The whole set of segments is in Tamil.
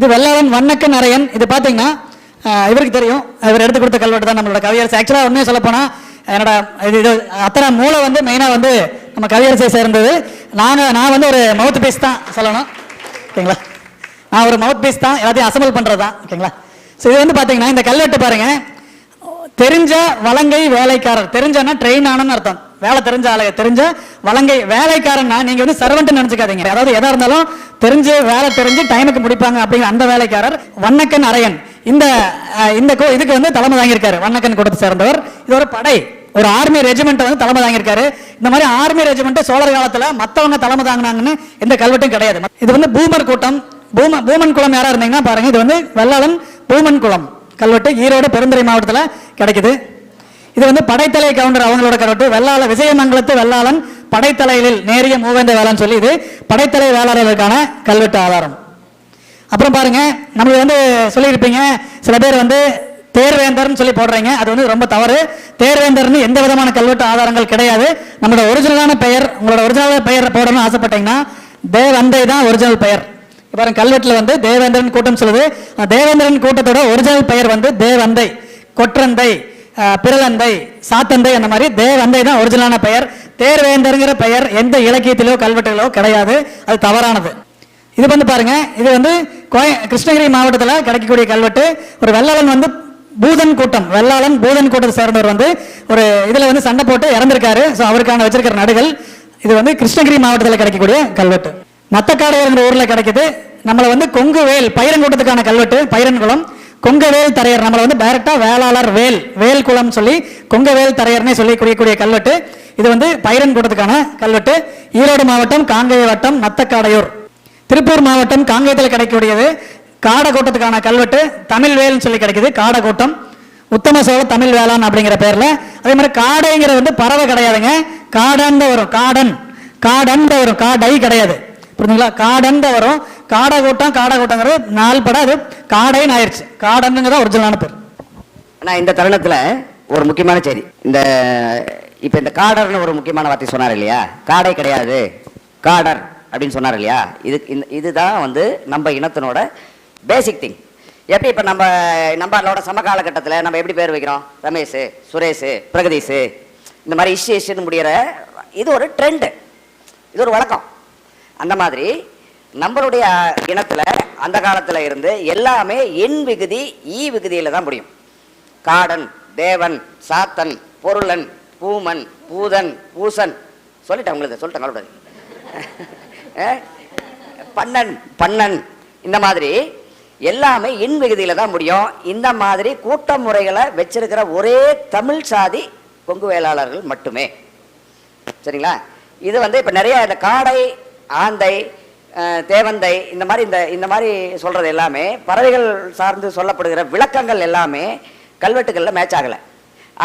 இது வெள்ளாளன் வண்ணக்க நரையன் இது பார்த்தீங்கன்னா இவருக்கு தெரியும். இவர் எடுத்து கொடுத்த கல்வெட்டு தான் நம்மளோட கவியரசு. ஆக்சுவலாக உண்மையை சொல்ல போனால் என்னோட இது இது அத்தனை மூளை வந்து மெயினாக வந்து நம்ம கவியரசை சேர்ந்தது. நாங்கள் நான் வந்து ஒரு மவுத் பீஸ் தான் சொல்லணும். ஓகேங்களா? நான் ஒரு மவுத் பீஸ் தான் எல்லாத்தையும் அசம்பிள் பண்ணுறது தான். ஓகேங்களா? ஸோ இது வந்து பார்த்தீங்கன்னா இந்த கல்வெட்டு பாருங்கள் தெரிஞ்ச வலங்கை வேலைக்காரர். தெரிஞ்சன்னா ட்ரெயின் ஆனன்னு அர்த்தம். வேலை தெரிஞ்ச ஆளு தெரிஞ்ச வலங்கை வேலைக்காரன்னா நீங்க வந்து சர்வெண்ட் நினைச்சுக்காதீங்க. அதாவது எதா இருந்தாலும் தெரிஞ்சு வேலை தெரிஞ்சு டைமுக்கு முடிப்பாங்க அப்படிங்கிற அந்த வேலைக்காரர் வண்ணக்கன் அரையன். இந்த இந்த கோ- இதுக்கு வந்து தலைமை தாங்கியிருக்காரு. வண்ணக்கன் கூட்டத்தை சேர்ந்தவர். இது ஒரு படை. ஒரு ஆர்மி ரெஜிமெண்ட் வந்து தலைமை தாங்கியிருக்காரு. இந்த மாதிரி ஆர்மி ரெஜிமெண்ட் சோழர் காலத்துல மத்தவங்க தலைமை தாங்கினாங்கன்னு எந்த கல்வெட்டும் கிடையாது. இது வந்து பூமர் கூட்டம். பூம பூமன் குளம் யாரா இருந்தீங்கன்னா பாருங்க இது வந்து வெள்ளாளன் பூமன் குளம் கல்வெட்டு ஈரோடு பெருந்துறை மாவட்டத்தில் கிடைக்குது. இது வந்து படைத்தலை கவுண்டர் அவங்களோட கல்வெட்டு வெள்ளாள விஜயமங்கலத்து வெள்ளாளன் படைத்தலையில் நேரிய மூவேந்த வேளான்னு சொல்லி இது படைத்தலை வேளாளர்களுக்கான கல்வெட்டு ஆதாரம். அப்புறம் பாருங்க நம்மளுக்கு வந்து சொல்லியிருப்பீங்க சில பேர் வந்து தேர்வேந்தர்னு சொல்லி போடுறீங்க அது வந்து ரொம்ப தவறு. தேர்வேந்தர்னு எந்த விதமான கல்வெட்டு ஆதாரங்கள் கிடையாது. நம்மளோட ஒரிஜினலான பெயர் உங்களோட ஒரிஜினல் பெயர் போடணும்னு ஆசைப்பட்டீங்கன்னா தேவந்தை தான் ஒரிஜினல் பெயர். இப்ப பாருங்க வந்து தேவேந்திரன் கூட்டம் சொல்லுது. தேவேந்திரன் கூட்டத்தோட ஒரிஜினல் பெயர் வந்து தேவந்தை கொற்றந்தை. பிறலந்தை சாத்தந்தை அந்த மாதிரி தேவந்தை தான் ஒரிஜினலான பெயர். தேர்வேந்தருங்கிற பெயர் எந்த இலக்கியத்திலோ கல்வெட்டுகளோ கிடையாது. அது தவறானது. இது வந்து பாருங்க இது வந்து கோய கிருஷ்ணகிரி மாவட்டத்தில் கிடைக்கக்கூடிய கல்வெட்டு. ஒரு வெள்ளாளன் வந்து பூதன் கூட்டம் வெள்ளாளன் பூதன் கூட்டத்தை சேர்ந்தவர் வந்து ஒரு இதில் வந்து சண்டை போட்டு இறந்திருக்காரு. ஸோ அவருக்கான வச்சிருக்கிற நடுகள் இது வந்து கிருஷ்ணகிரி மாவட்டத்தில் கிடைக்கக்கூடிய கல்வெட்டு. மத்தக்காடையர் ஊரில் கிடைக்குது. நம்மளை வந்து கொங்கு வேல் பைரன்கூட்டத்துக்கான கல்வெட்டு பயிரன்குளம் கொங்கவேல் தரையர். நம்மளை வந்து டைரக்டா வேளாளர் வேல் வேல் குளம் சொல்லி கொங்கவேல் தரையர்னே சொல்லி கூடிய கல்வெட்டு. இது வந்து பைரன் கூட்டத்துக்கான கல்வெட்டு. ஈரோடு மாவட்டம் காங்கேய வட்டம் நத்தக்காடையூர். திருப்பூர் மாவட்டம் காங்கேயத்தில் கிடைக்கக்கூடியது காடகோட்டத்துக்கான கல்வெட்டு. தமிழ் வேல்னு சொல்லி கிடைக்குது காடகோட்டம். உத்தம சோழ தமிழ் வேளாண் அப்படிங்கிற பேரில். அதே மாதிரி காடைங்கிறது வந்து பறவை கிடையாதுங்க. காடன் வரும் காடன். காடன் வரும் காடை கிடையாது. புரிஞ்சுங்களா? காடன் வரும் காடகோட்டம் காடகோட்டங்கிறது நாள் படம். அது காடைன்னு ஆயிடுச்சு காடனுங்கிறத ஒரிஜினலான பேர். ஆனால் இந்த தருணத்தில் ஒரு முக்கியமான செய்தி. இந்த இப்போ இந்த காடர்னு ஒரு முக்கியமான வார்த்தை சொன்னார் இல்லையா? காடை கிடையாது. காடர் அப்படின்னு சொன்னார் இல்லையா? இது இந்த இதுதான் வந்து நம்ம இனத்தினோட பேசிக் திங் எப்படி இப்போ நம்ம நம்மளோட சம காலகட்டத்தில் நம்ம எப்படி பேர் வைக்கிறோம்? ரமேஷ் சுரேஷ் பிரகதீஷ். இந்த மாதிரி இஷ்யூ இஷ்யூன்னு முடிகிற இது ஒரு ட்ரெண்டு இது ஒரு வழக்கம். அந்த மாதிரி நம்மளுடைய இனத்தில் அந்த காலத்தில் இருந்து எல்லாமே எண் விகுதி ஈ விகுதியில் தான் முடியும். காடன் தேவன் சாத்தன் பொருளன் பூமன் பூதன் பூசன். சொல்லிட்டேன் உங்களுக்கு சொல்லிட்டேன் கவலைப்படாதீங்க. பண்ணன் பன்னன் பன்னன். இந்த மாதிரி எல்லாமே என் விகுதியில் தான் முடியும். இந்த மாதிரி கூட்ட முறைகளை வச்சிருக்கிற ஒரே தமிழ் சாதி கொங்கு வேளாளர்கள் மட்டுமே. சரிங்களா? இது வந்து இப்போ நிறைய இந்த காடை ஆந்தை தேவந்தை இந்த மாதிரி இந்த இந்த மாதிரி சொல்கிறது எல்லாமே பறவைகள் சார்ந்து சொல்லப்படுகிற விளக்கங்கள் எல்லாமே கல்வெட்டுகளில் மேட்ச் ஆகலை.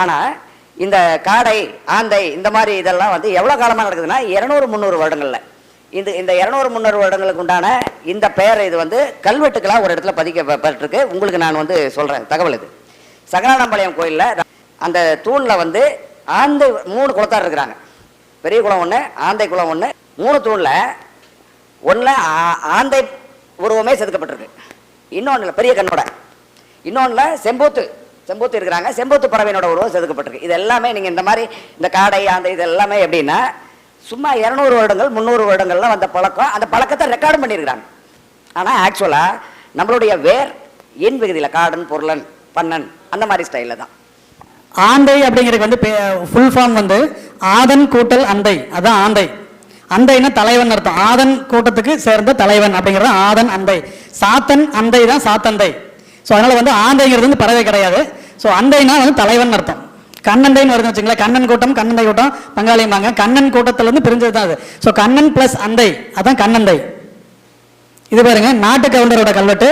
ஆனால் இந்த காடை ஆந்தை இந்த மாதிரி இதெல்லாம் வந்து எவ்வளோ காலமாக நடக்குதுன்னா இரநூறு முந்நூறு வருடங்களில். இந்த இந்த இரநூறு முந்நூறு வருடங்களுக்கு உண்டான இந்த பெயர் இது வந்து கல்வெட்டுக்களாக ஒரு இடத்துல பதிக்கப்பட்டிருக்கு. உங்களுக்கு நான் வந்து சொல்கிறேன் தகவல் இது. சகலானம்பாளையம் கோயிலில் அந்த தூணில் வந்து ஆந்தை மூணு குளத்தார் இருக்கிறாங்க. பெரிய குளம் ஒன்று ஆந்தை குளம் ஒன்று மூணு தூணில் ஒன்றில் ஆந்தை உருவமே செதுக்கப்பட்டிருக்கு. இன்னொன்றில் பெரிய கண்ணோட. இன்னொன்றில் செம்பூத்து. செம்பூத்து இருக்கிறாங்க. செம்பூத்து பறவையினோட உருவம் செதுக்கப்பட்டிருக்கு. இது எல்லாமே நீங்கள் இந்த மாதிரி இந்த காடை ஆந்தை இது எல்லாமே எப்படின்னா சும்மா இரநூறு வருடங்கள் முந்நூறு வருடங்கள்லாம் வந்த பழக்கம். அந்த பழக்கத்தை ரெக்கார்டும் பண்ணியிருக்கிறாங்க. ஆனால் ஆக்சுவலாக நம்மளுடைய வேர் எண் விகுதியில் காடன் பொருளன் பன்னன் அந்த மாதிரி ஸ்டைலில் தான். ஆந்தை அப்படிங்கிறது வந்து ஃபுல் ஃபார்ம் வந்து ஆதன் கூட்டல் அந்தை. அதான் ஆந்தை. அந்தைன்னா தலைவன் அர்த்தம். ஆதன் கூட்டத்துக்கு சேர்ந்த தலைவன் அப்படிங்கிறது ஆதன் அந்தை. சாத்தன் அந்தை தான் சாத்தந்தை. ஸோ அதனால் வந்து ஆந்தைங்கிறது வந்து பறவை கிடையாது. ஸோ அந்தைனா வந்து தலைவன் அர்த்தம். கண்ணந்தைன்னு வருதுன்னு வச்சுங்களேன் கண்ணன் கூட்டம் கண்ணந்தை கூட்டம் பங்காளிம்பாங்க. கண்ணன் கூட்டத்தில் வந்து பிரிஞ்சது தான் அது. ஸோ கண்ணன் பிளஸ் அந்தை. அதான் கண்ணந்தை. இது பாருங்க நாட்டு கவுண்டரோட கல்வெட்டு.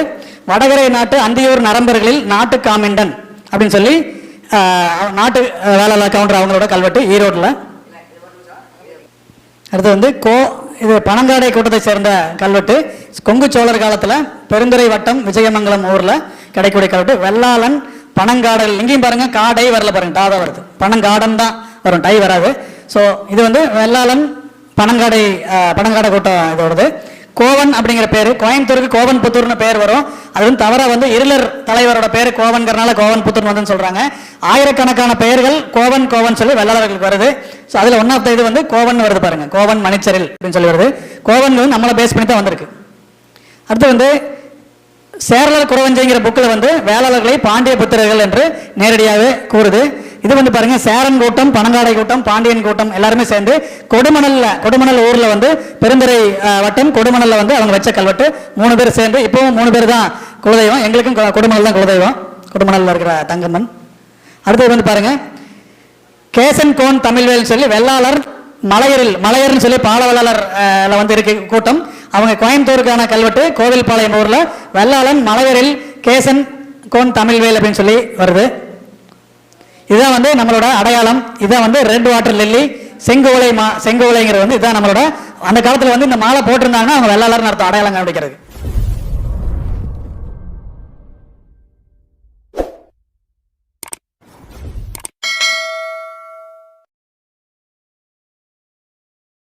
வடகரை நாட்டு அந்தியூர் நரம்பர்களில் நாட்டு காமிண்டன் அப்படின்னு சொல்லி நாட்டு வேலை கவுண்டர் அவங்களோட கல்வெட்டு ஈரோட்டில் அடுத்து வந்து கோ இது பனங்காடை கூட்டத்தை சேர்ந்த கல்வெட்டு. கொங்கு சோழர் காலத்தில் பெருந்துறை வட்டம் விஜயமங்கலம் ஊரில் கிடைக்கூடிய கல்வெட்டு. வெள்ளாளன் பனங்காடல் இங்கேயும் பாருங்க காடை வரல பாருங்க டா தான் வருது. பனங்காடன் தான் வரும் டை வராது. ஸோ இது வந்து வெள்ளாளன் பனங்காடை பனங்காடை கூட்டம் இதோடது. கோவன் அப்படிங்கிற பேர் கோயம்புத்தூருக்கு கோவன் புத்தூர்னு பேர் வரும். அது வந்து தவிர வந்து இருளர் தலைவரோட பேர் கோவன்கிறனால கோவன் புத்தூர் வந்துன்னு சொல்கிறாங்க ஆயிரக்கணக்கான பெயர்கள் கோவன் கோவன் சொல்லி வெள்ளாளர்களுக்கு வருது. ஸோ அதில் ஒன் ஆஃப் த இது வந்து கோவன் வருது பாருங்கள் கோவன் மணிச்சரில் அப்படின்னு சொல்லி வருது. கோவன் வந்து நம்மளை பேஸ் பண்ணி தான் வந்திருக்கு. அடுத்து வந்து சேரலர் குறவஞ்சிங்கிற புக்கில் வந்து வேளாளர்களை பாண்டிய புத்திரர்கள் என்று நேரடியாகவே கூறுது. இது வந்து பாருங்க சேரன் கூட்டம் பனங்காடை கூட்டம் பாண்டியன் கூட்டம் எல்லாருமே சேர்ந்து கொடுமணல்ல கொடுமணல் ஊர்ல வந்து பெருந்துறை வட்டம் கொடுமணல்ல வந்து அவங்க வச்ச கல்வெட்டு. மூணு பேர் சேர்ந்து இப்பவும் மூணு பேர் தான் குலதெய்வம். எங்களுக்கும் கொடுமணல் தான் குலதெய்வம். கொடுமணல்ல இருக்கிற தங்கம்மன். அடுத்தது வந்து பாருங்க கேசன் கோன் தமிழ்வேல்னு சொல்லி வெள்ளாளர் மலையரில் மலையர்னு சொல்லி பாலவல்லாளர் வந்து இருக்க கூட்டம். அவங்க கோயம்புத்தூருக்கான கல்வெட்டு கோவில்பாளையம் ஊர்ல வெள்ளாளன் மலையரில் கேசன் கோன் தமிழ்வேல் அப்படின்னு சொல்லி வருது. இதுதான் வந்து நம்மளோட அடையாளம். இதான் வந்து ரெட் வாட்டர் லில்லி செங்கோலை மா செங்கோலைங்கிறது வந்து இதான் நம்மளோட அந்த காலத்தில் வந்து இந்த மாலை போட்டிருந்தாங்கன்னா அவங்க வெள்ளாளர்னு அர்த்தம் அடையாளம் கண்டுபிடிக்கிறது.